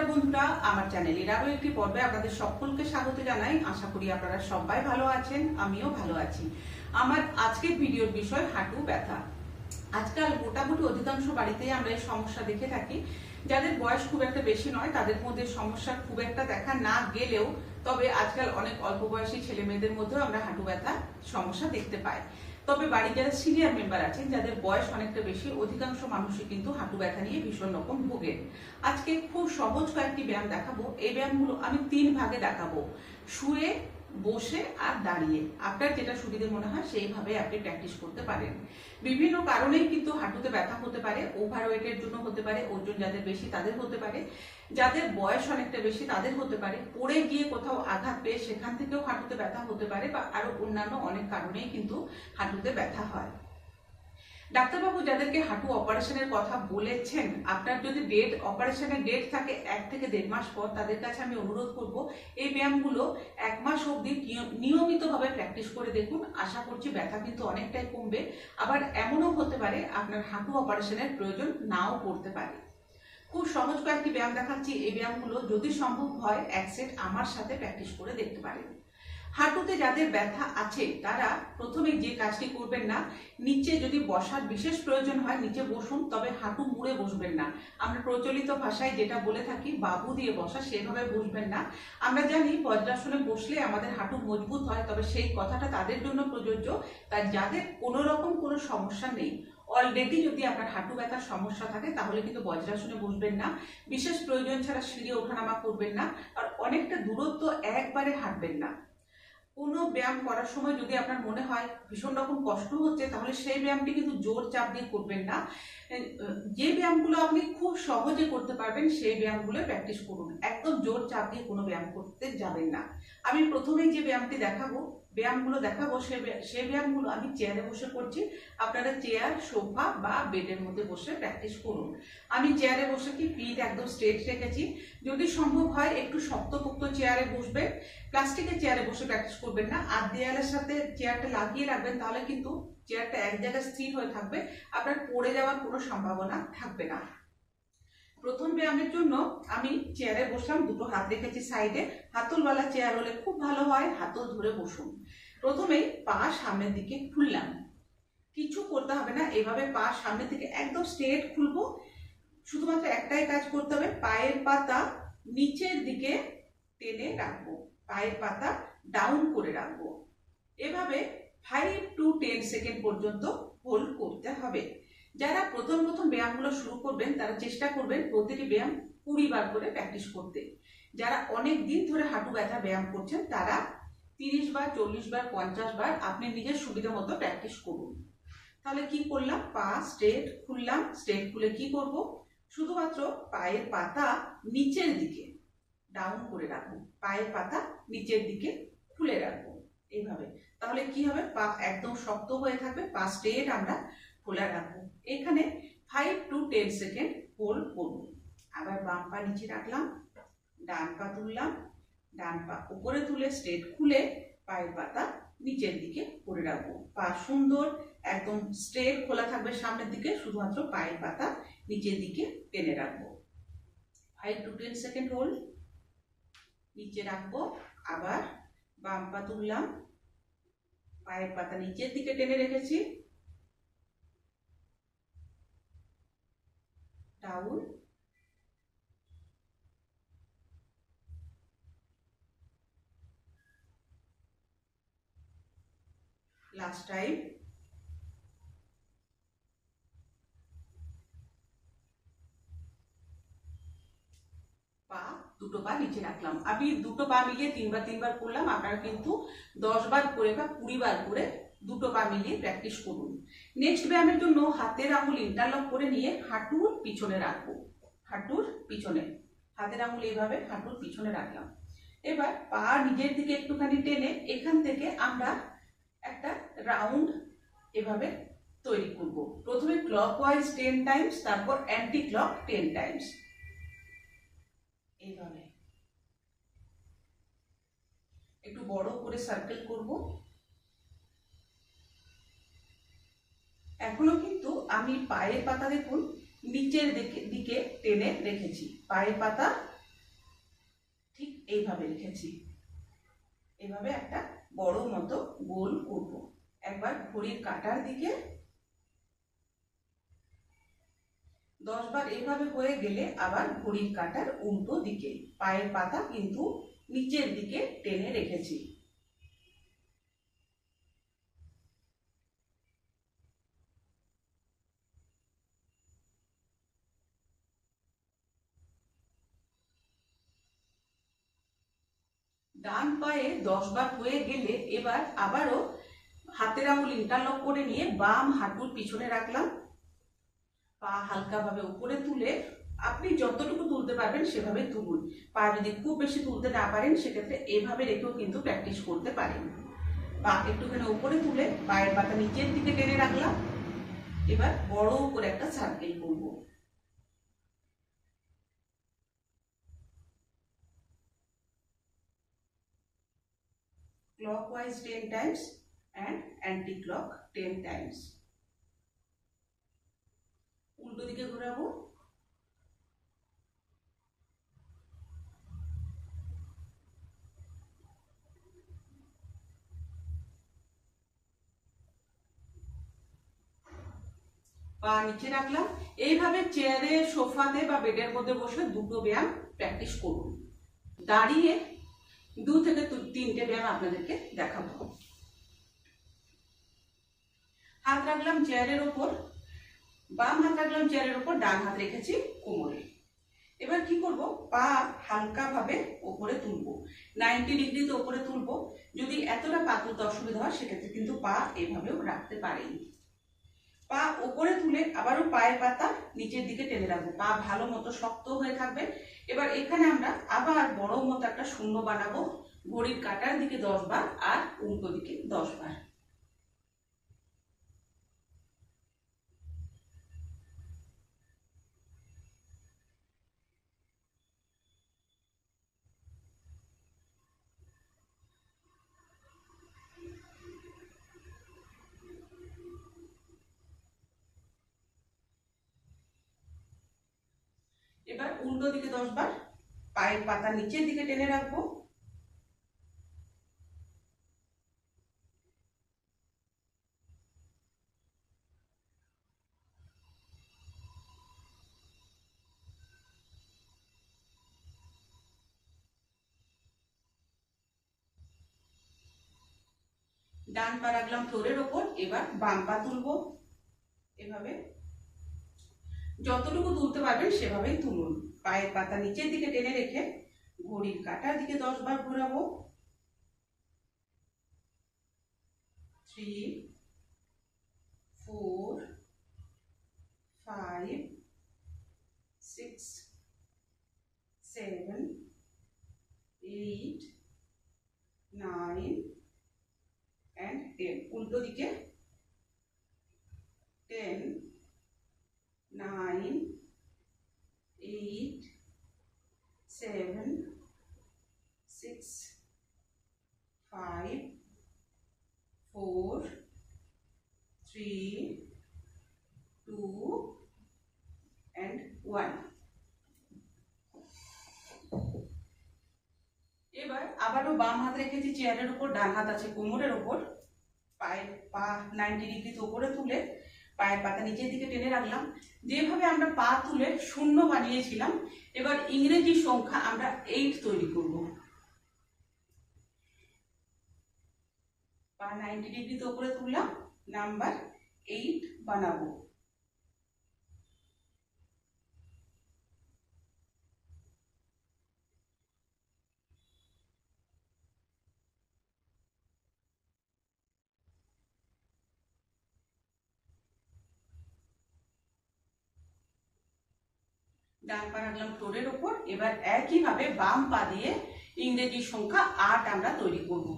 নমস্কার বন্ধুরা, আমার চ্যানেলের আরও একটি পর্বে আপনাদের সকলকে স্বাগত জানাই। আশা করি আপনারা সবাই ভালো আছেন, আমিও ভালো আছি। আমার আজকের ভিডিওর বিষয় হাঁটু ব্যথা। আজকাল মোটামুটি অধিকাংশ বাড়িতেই আমরা এই সমস্যা দেখে থাকি। যাদের বয়স খুব একটা বেশি নয়, তাদের মধ্যে সমস্যা খুব একটা দেখা না গেলেও, তবে আজকাল অনেক অল্প বয়সী ছেলে মেয়েদের মধ্যেও আমরা হাঁটু ব্যথা সমস্যা দেখতে পাই। তবে বাড়িতে যারা সিনিয়র মেম্বার আছেন, যাদের বয়স অনেকটা বেশি, অধিকাংশ মানুষই কিন্তু হাঁটু ব্যথা নিয়ে ভীষণ রকম ভোগেন আজকে খুব সহজ কয়েকটি ব্যায়াম দেখাবো। এই ব্যায়ামগুলো আমি তিন ভাগে দেখাবো। শুয়ে বসে আর দাঁড়িয়ে। আপনার যেটা সুবিধে মনে হয় সেইভাবে আপনি প্র্যাকটিস করতে পারেন। বিভিন্ন কারণেই কিন্তু হাঁটুতে ব্যথা হতে পারে ওভারওয়েটের জন্য হতে পারে, ওজন যাদের বেশি তাদের হতে পারে, যাদের বয়স অনেকটা বেশি তাদের হতে পারে, পড়ে গিয়ে কোথাও আঘাত পেয়ে সেখান থেকেও হাঁটুতে ব্যথা হতে পারে বা আরও অন্যান্য অনেক কারণেই কিন্তু হাঁটুতে ব্যথা হয়। ডাক্তারবাবু, যাদেরকে হাঁটু অপারেশনের কথা বলেছেন, আপনার যদি ডেট অপারেশনের ডেট থাকে এক থেকে দেড় মাস পর, তাদের কাছে আমি অনুরোধ করব, এই ব্যায়ামগুলো এক মাস অবধি নিয়- নিয়মিতভাবে প্র্যাকটিস করে দেখুন। আশা করছি ব্যথা কিন্তু অনেকটাই কমবে। আবার এমনও হতে পারে, আপনার হাঁটু অপারেশনের প্রয়োজন নাও পড়তে পারে। খুব সহজ কয়েকটি ব্যায়াম দেখাচ্ছি। এই ব্যায়ামগুলো যদি সম্ভব হয়, এক সেট আমার সাথে প্র্যাকটিস করে দেখতে পারেন। হাঁটুতে যাদের ব্যথা আছে, তারা প্রথমে যে কাজটি করবেন না, নিচে যদি বসার বিশেষ প্রয়োজন হয়, নিচে বসুন, তবে হাঁটু মুড়ে বসবেন না। আমরা প্রচলিত ভাষায় যেটা বলে থাকি, বাবু দিয়ে বসা, সেভাবে বসবেন না। আমরা জানি বজ্রাসনে বসলে আমাদের হাঁটু মজবুত হয়, তবে সেই কথাটা তাদের জন্য প্রযোজ্য। তাই যাদের কোনো রকম কোনো সমস্যা নেই, অলরেডি যদি আপনার হাঁটু ব্যথার সমস্যা থাকে, তাহলে কিন্তু বজ্রাসনে বসবেন না। বিশেষ প্রয়োজন ছাড়া সিঁড়ি ওঠানামা করবেন না, আর অনেকটা দূরত্ব একবারে হাঁটবেন না। কোনো ব্যায়াম করার সময় যদি আপনার মনে হয় ভীষণ রকম কষ্ট হচ্ছে, তাহলে সেই ব্যায়ামটি কিন্তু জোর চাপ দিয়ে করবেন না। যে ব্যায়ামগুলো আপনি খুব সহজে করতে পারবেন, সেই ব্যায়ামগুলো প্র্যাকটিস করুন। একদম জোর চাপ দিয়ে কোনো ব্যায়াম করতে যাবেন না। আমি প্রথমেই যে ব্যায়ামটি দেখাবো, ব্যায়ামগুলো দেখাবো, সে সেই ব্যায়ামগুলো আমি চেয়ারে বসে করছি। আপনারা চেয়ার সোফা বা বেডের মধ্যে বসে প্র্যাকটিস করুন। আমি চেয়ারে বসে কি পিঠ একদম স্ট্রেট রেখেছি। যদি সম্ভব হয়, একটু শক্তপোক্ত চেয়ারে বসবেন প্লাস্টিকের চেয়ারে বসে প্র্যাকটিস করবেন না। আর দেয়ালের সাথে চেয়ারটা লাগিয়ে রাখবেন, তাহলে কিন্তু চেয়ারটা এক জায়গায় স্থির হয়ে থাকবে, আপনার পড়ে যাওয়ার কোনো সম্ভাবনা থাকবে না। প্রথম ব্যায়ামের জন্য আমি চেয়ারে বসলাম, দুটো হাত রেখেছি সাইডে হাতলওয়ালা চেয়ার হলে খুব ভালো হয়, হাতল ধরে বসুন। প্রথমেই পা সামনের দিকে খুললাম। কিছু করতে হবে না, এভাবে পা সামনের দিকে একদম স্ট্রেট খুলবো। শুধুমাত্র একটাই কাজ করতে হবে, পায়ের পাতা নিচের দিকে টেনে রাখব। পায়ের পাতা ডাউন করে রাখব। এভাবে ফাইভ টু টেন সেকেন্ড পর্যন্ত হোল্ড করতে হবে। যারা প্রথম প্রথম ব্যায়ামগুলো শুরু করবেন, তারা চেষ্টা করবেন প্রতিটি ব্যায়াম কুড়ি বার করে প্র্যাকটিস করতে। যারা অনেক দিন ধরে হাঁটু ব্যথা ব্যায়াম করছেন, তারা তিরিশ বার, চল্লিশ বার, পঞ্চাশ বার আপনি নিজের সুবিধা মতো প্র্যাকটিস করুন। তাহলে কি করলাম? পা স্ট্রেট খুললাম। স্ট্রেট খুলে কি করব? শুধুমাত্র পায়ের পাতা নিচের দিকে ডাউন করে রাখব। পায়ের পাতা নিচের দিকে খুলে রাখব এইভাবে তাহলে কি হবে? পা একদম শক্ত হয়ে থাকবে পা স্ট্রেট আমরা খোলা রাখব। এখানে five to ten second hold করব। আবার বাম পা নিচে রাখলাম, ডান পা তুললাম, ডান পা উপরে তুলে স্ট্রেট খুলে পায়ের পাতা নিচের দিকে করে রাখব। পা সুন্দর, একদম স্ট্রেট খোলা থাকবে সামনের দিকে, শুধুমাত্র পায়ের পাতা নিচের দিকে টেনে রাখব। Five to ten second hold নিচে রাখব, আবার বাম পা তুললাম পায়ের পাতা নিচের দিকে টেনে রেখেছি। ডাউন। লাস্ট টাইম পা দুটো পা নিচে রাখলাম। আমি দুটো পা মিলিয়ে তিনবার তিনবার করলাম, আপনারা কিন্তু দশ বার করে বা কুড়ি বার করে দুটো পা মিলিয়ে প্র্যাকটিস করুন। নেক্সট ব্যায়ামের জন্য হাতের আঙুল ইন্টারলক করে নিয়ে হাঁটুর পিছনে রাখব। হাঁটুর পিছনে। হাতের আঙুল এইভাবে হাঁটুর পিছনে রাখলাম। এবার পা নিজের দিকে একটুখানি টেনে এখান থেকে আমরা একটা রাউন্ড এভাবে তৈরি করব। প্রথমে ক্লক ওয়াইজ টেন টাইমস তারপর অ্যান্টি ক্লক টেন টাইমস এইভাবে একটু বড় করে সার্কেল করব। এখনও কিন্তু আমি পায়ের পাতা দেখুন নিচের দিকে টেনে রেখেছি। পায়ের পাতা ঠিক এইভাবে রেখেছি। এইভাবে একটা বড় মতো গোল করব। একবার ঘড়ির কাটার দিকে দশ বার এইভাবে হয়ে গেলে আবার ঘড়ির কাটার উল্টো দিকে, পায়ের পাতা কিন্তু নিচের দিকে টেনে রেখেছি। ডান পায়ে দশ বার হয়ে গেলে এবার আবারও হাতের আঙুল ইন্টারলক করে নিয়ে বাম হাঁটুর পিছনে রাখলাম। পা হালকাভাবে উপরে তুলে আপনি যতটুকু তুলতে পারবেন সেভাবে তুলুন। পা যদি খুব বেশি তুলতে না পারেন, সেক্ষেত্রে এভাবে রেখেও কিন্তু প্র্যাকটিস করতে পারেন। পা একটুখানি উপরে তুলে পায়ের পাতা নিচের দিকে টেনে রাখলাম। এবার বড় করে একটা সার্কেল করব। Clockwise 10 times and anti-clock 10 times উল্টো দিকে ঘোরাবো। পা নিচে রাখলাম। এইভাবে চেয়ারে সোফাতে বা বেডের মধ্যে বসে দুটো ব্যায়াম প্র্যাকটিস করুন। দাঁড়িয়ে দু থেকে তিনটে ব্যায়াম আপনাদেরকে দেখাবো। হাত রাখলাম চেয়ারের ওপর। বাম হাত রাখলাম চেয়ারের ওপর ডান হাত রেখেছি কোমরে। এবার কি করব? পা হালকা ভাবে ওপরে তুলবো। নাইনটি ডিগ্রিতে ওপরে তুলবো। যদি এতটা পা তুলতে অসুবিধা হয়, সেক্ষেত্রে কিন্তু পা এভাবেও রাখতে পারেন। পা ওপরে তুলে আবারও পায়ের পাতা নিচের দিকে টেনে রাখব। পা ভালো মতো শক্ত হয়ে থাকবে। এবার এখানে আমরা আবার বড় মতো একটা শূন্য বানাবো। ঘড়ির কাটার দিকে দশ বার আর উল্টো দিকে দশ বার। এবার উল্টো দিকে দশ বার পায়ের পাতা নিচের দিকে টেনে রাখব। ডান পা রাখলাম ফ্লোরের ওপর, এবার বাম পা তুলবো। এভাবে যতটুকু তুলতে পারবেন সেভাবেই তুলুন। পায়ের পাতা নিচের দিকে টেনে রেখে ঘড়ির কাটার দিকে দশ বার ঘোরাবো। Three four five six seven eight nine and ten উল্টো দিকে ten nine, eight, seven, six, five, four, three, two, and one. এবার আবারও বাম হাত রেখেছি চেয়ারের উপর ডান হাত আছে, কোমরের উপর, পায়ের পা নাইনটি ডিগ্রিতে উপরে তুলে পায়ের পাতা নিচের দিকে টেনে রাখলাম। যেভাবে আমরা পা তুলে শূন্য বানিয়েছিলাম, এবার ইংরেজি সংখ্যা আমরা এইট তৈরি করব। পা নাইনটি ডিগ্রিতে উপরে তুললাম নাম্বার এইট বানাবো। ডান পা রাখলাম ফ্লোরের ওপর এবার একইভাবে বাম পা দিয়ে ইংরেজি সংখ্যা আট আমরা তৈরি করব।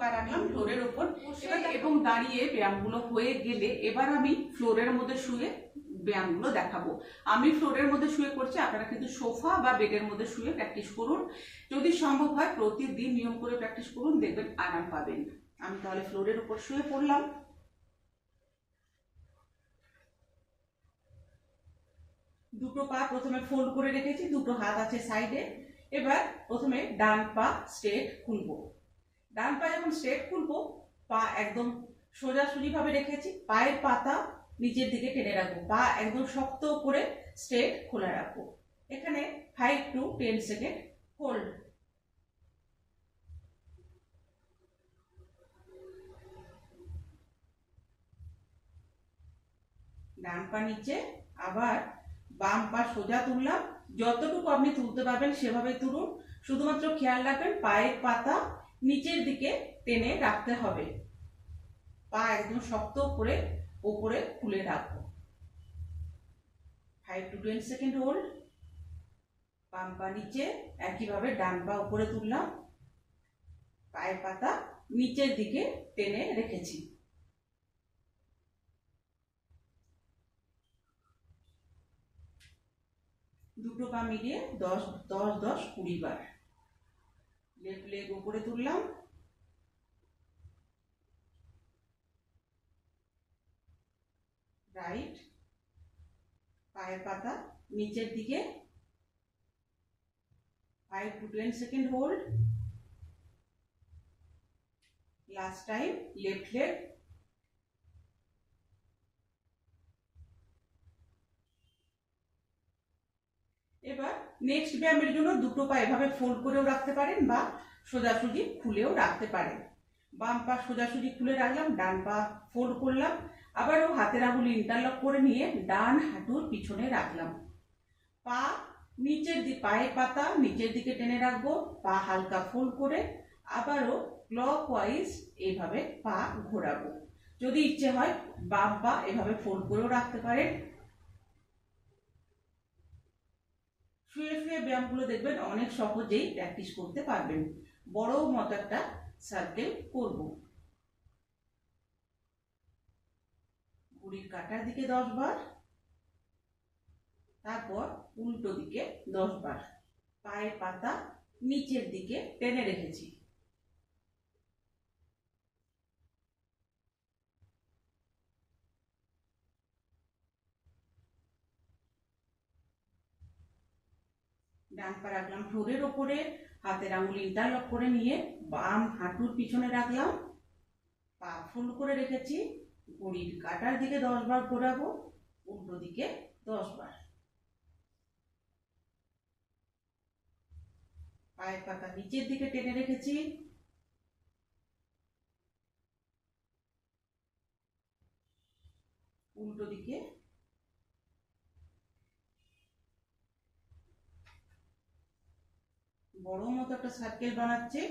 পা রাখলাম ফ্লোরের এবার এবং দাঁড়িয়ে ব্যায়ামগুলো হয়ে গেলে এবার আমি ফ্লোরের মধ্যে শুয়ে ব্যায়ামগুলো দেখাবো। আমি ফ্লোরের মধ্যে শুয়ে করছি আপনারা কিন্তু সোফা বা বেডের মধ্যে শুয়ে প্র্যাকটিস করুন। যদি সম্ভব হয় প্রতিদিন নিয়ম করে প্র্যাকটিস করুন দেখবেন আরাম পাবেন। আমি তাহলে ফ্লোরের উপর শুয়ে পড়লাম। দুটো পা প্রথমে ফোল্ড করে রেখেছি দুটো হাত আছে সাইডে এবার প্রথমে ডান পা স্ট্রেট খুলবো। ডান পা যখন স্ট্রেট খুলবো, পা একদম সোজাসুজি ভাবে রেখেছি, পায়ের পাতা নিচের দিকে টেনে রাখব, পা একদম শক্ত করে স্ট্রেট খোলা রাখব। এখানে five to ten second hold ডান পা নিচে, আবার বাম পা সোজা তুললাম, যতটুকু আপনি তুলতে পারবেন সেভাবে তুলুন। শুধুমাত্র খেয়াল রাখবেন, পায়ের পাতা নিচের দিকে টেনে রাখতে হবে। পা একদম শক্ত করে ওপরে খুলে রাখব। Five to ten second hold বাম পা নিচে, একইভাবে ডান পা উপরে তুললাম। পায়ের পাতা নিচের দিকে টেনে রেখেছি। দুটো পা মিলিয়ে দশ দশ দশ কুড়ি বার। লেফট লেগ উপরে তুললাম রাইট পায়ের পাতা নিচের দিকে five to ten second hold last time left leg এবার নেক্সট ব্যায়ামের জন্য দুটো পা এভাবে ফোল্ড করেও রাখতে পারেন বা সোজাসুজি খুলেও রাখতে পারেন। বাম পা সোজাসুজি খুলে রাখলাম, ডান পা ফোল্ড করলাম, আবারও হাতের আঙুল ইন্টারলক করে নিয়ে ডান হাঁটুর পিছনে রাখলাম। পা নিচের দিকে পায়ের পাতা নিচের দিকে টেনে রাখব, পা হালকা ফোল্ড করে আবারও ক্লক ওয়াইজ এইভাবে পা ঘোরাবো। যদি ইচ্ছে হয় বাম পা এভাবে ফোল্ড করেও রাখতে পারেন। শুয়ে শুয়ে ব্যায়ামগুলো দেখবেন অনেক সহজেই প্র্যাকটিস করতে পারবেন। বড় মতো একটা সার্কেল করব। ঘুড়ির কাটার দিকে দশ বার, তারপর উল্টো দিকে দশ বার। পায়ের পাতা নিচের দিকে টেনে রেখেছি। ডান পা রাখলাম ফ্লোরের ওপরে, হাতের আঙুল ইন্টারলক করে নিয়ে বাম হাঁটুর পিছনে রাখলাম। পা ফুল করে রেখেছি, ঘড়ির কাটার দিকে দশ বার ঘোরাবো, উল্টো দিকে দশ বার। পায়ের পাতা নিচের দিকে টেনে রেখেছি। উল্টো দিকে বড় মতো একটা সার্কেল বানাচ্ছে।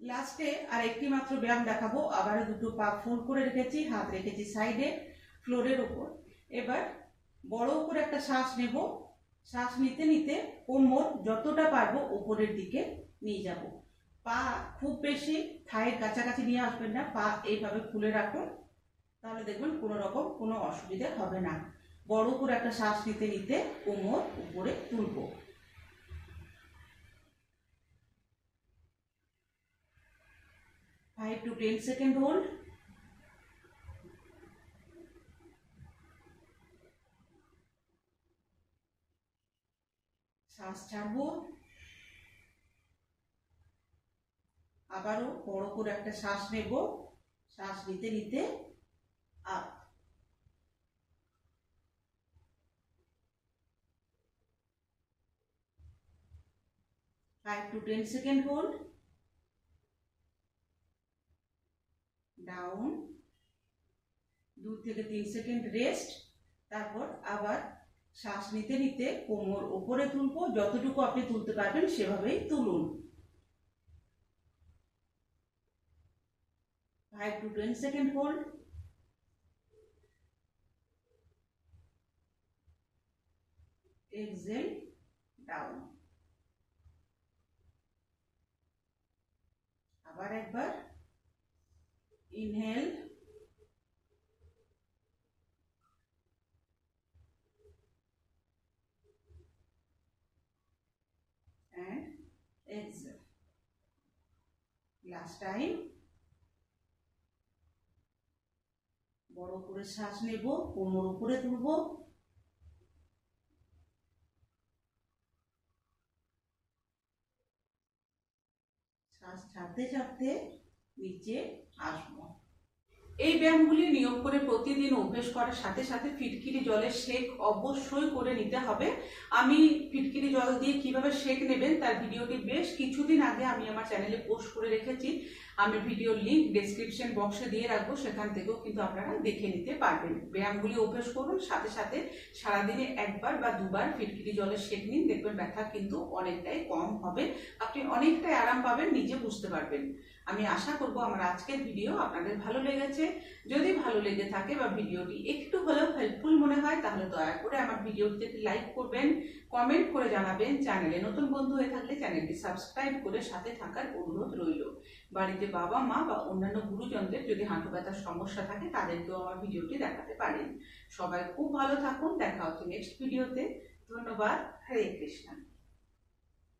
লাস্টে আর একটি মাত্র ব্যায়াম দেখাবো। আবার দুটো পা ফোল্ড করে রেখেছি, হাত রেখেছি সাইডে ফ্লোরের উপর এবার বড় করে একটা শ্বাস নেব। শ্বাস নিতে নিতে কোমর যতটা পারব উপরের দিকে নিয়ে যাব। পা খুব বেশি থায়ের কাছাকাছি নিয়ে আসবেন না, পা এইভাবে খুলে রাখুন, তাহলে দেখবেন কোনো রকম কোনো অসুবিধে হবে না। বড় করে একটা শ্বাস নিতে নিতে কোমর উপরে তুলব। Five to ten second hold শ্বাস ছাড়বো। আবারও বড় করে একটা শ্বাস নেব। শ্বাস নিতে নিতে up. Five to ten second hold down দু থেকে তিন সেকেন্ড রেস্ট তারপর আবার শ্বাস নিতে নিতে কোমর ওপরে তুলবো। যতটুকু আপনি তুলতে পারবেন সেভাবেই তুলুন। 5 to 10 second hold exhale down abar একবার inhale and exhale last time বড় করে শ্বাস নেব, কোমর উপরে তুলব। শ্বাস ছাড়তে ছাড়তে নিচে আসব। এই ব্যায়ামগুলি নিয়োগ করে প্রতিদিন অভ্যেস করার সাথে সাথে ফিটকিরি জলের শেক অবশ্যই করে নিতে হবে। আমি ফিটকিরি জল দিয়ে কীভাবে শেক নেবেন তার ভিডিওটি বেশ কিছুদিন আগে আমি আমার চ্যানেলে পোস্ট করে রেখেছি। আমি ভিডিও লিংক ডেসক্রিপশন বক্সে দিয়ে রাখব, সেখান থেকেও কিন্তু আপনারা দেখে নিতে পারবেন। ব্যায়ামগুলি অভ্যেস করুন, সাথে সাথে সারাদিনে একবার বা দুবার ফিটকিরি জলের শেক নিন, দেখবেন ব্যথা কিন্তু অনেকটাই কম হবে। আপনি অনেকটাই আরাম পাবেন, নিজে বুঝতে পারবেন। আমি আশা করব আমার আজকের ভিডিও আপনাদের ভালো লেগেছে। যদি ভালো লেগে থাকে বা ভিডিওটি একটু হলেও হেল্পফুল মনে হয়, তাহলে দয়া করে আমার ভিডিওটিতে লাইক করবেন। কমেন্ট করে জানাবেন চ্যানেলে। নতুন বন্ধু হয়ে থাকলে চ্যানেলটি সাবস্ক্রাইব করে সাথে থাকার অনুরোধ রইল। বাড়িতে বাবা, মা বা অন্যান্য গুরুজনদের যদি হাঁটু ব্যথার সমস্যা থাকে, তাদেরকেও আমার ভিডিওটি দেখাতে পারেন। সবাই খুব ভালো থাকুন। দেখা হচ্ছে নেক্সট ভিডিওতে ধন্যবাদ। হরে কৃষ্ণা।